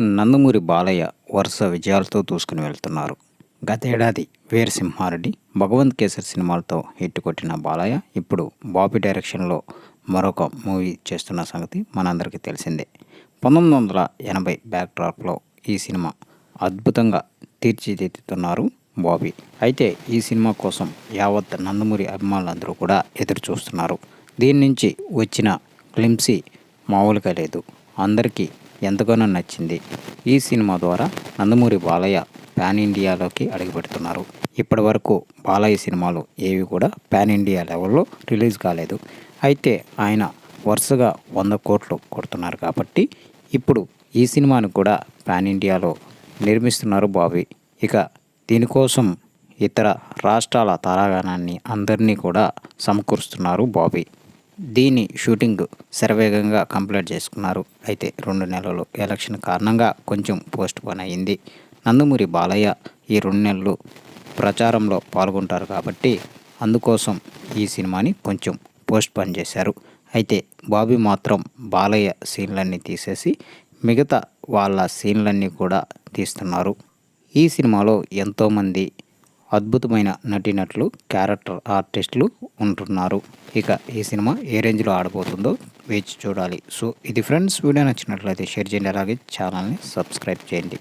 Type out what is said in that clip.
నందమూరి బాలయ్య వరుస విజయాలతో దూసుకుని వెళ్తున్నారు. గతేడాది వీరసింహారెడ్డి భగవంత్ కేసరి సినిమాలతో హిట్ కొట్టిన బాలయ్య ఇప్పుడు బాబీ డైరెక్షన్లో మరొక మూవీ చేస్తున్న సంగతి మనందరికీ తెలిసిందే. పంతొమ్మిది వందల ఎనభై బ్యాక్డ్రాప్లో ఈ సినిమా అద్భుతంగా తీర్చిదిద్దుతున్నారు బాబీ. అయితే ఈ సినిమా కోసం యావత్ నందమూరి అభిమానులందరూ కూడా ఎదురు చూస్తున్నారు దీని నుంచి వచ్చిన క్లింసీ మామూలుగా లేదు. అందరికీ ఎంతగానో నచ్చింది. ఈ సినిమా ద్వారా నందమూరి బాలయ్య పాన్ ఇండియాలోకి అడుగుపెడుతున్నారు. ఇప్పటి వరకు బాలయ్య సినిమాలు ఏవి కూడా పాన్ ఇండియా లెవెల్లో రిలీజ్ కాలేదు. అయితే ఆయన వరుసగా వంద కోట్లు కొడుతున్నారు కాబట్టి ఇప్పుడు ఈ సినిమాను కూడా పాన్ ఇండియాలో నిర్మిస్తున్నారు బాబీ. ఇక దీనికోసం ఇతర రాష్ట్రాల తారాగణాన్ని అందరినీ కూడా సమకూరుస్తున్నారు బాబీ. దీని షూటింగ్ శరవేగంగా కంప్లీట్ చేసుకున్నారు. అయితే రెండు నెలలు ఎలక్షన్ కారణంగా కొంచెం పోస్ట్ పోన్ అయింది నందమూరి బాలయ్య ఈ రెండు నెలలు ప్రచారంలో పాల్గొంటారు కాబట్టి అందుకోసం ఈ సినిమాని కొంచెం పోస్ట్ పోన్ చేశారు. అయితే బాబీ మాత్రం బాలయ్య సీన్లన్నీ తీసేసి మిగతా వాళ్ళ సీన్లన్నీ కూడా తీస్తున్నారు. ఈ సినిమాలో ఎంతోమంది అద్భుతమైన నటీనటులు క్యారెక్టర్ ఆర్టిస్టులు ఉంటున్నారు. ఇక ఈ సినిమా ఏ రేంజ్లో ఆడబోతుందో వేచి చూడాలి. సో ఇది ఫ్రెండ్స్ వీడియో నచ్చినట్లయితే షేర్ చేయండి. అలాగే ఛానల్ని సబ్స్క్రైబ్ చేయండి.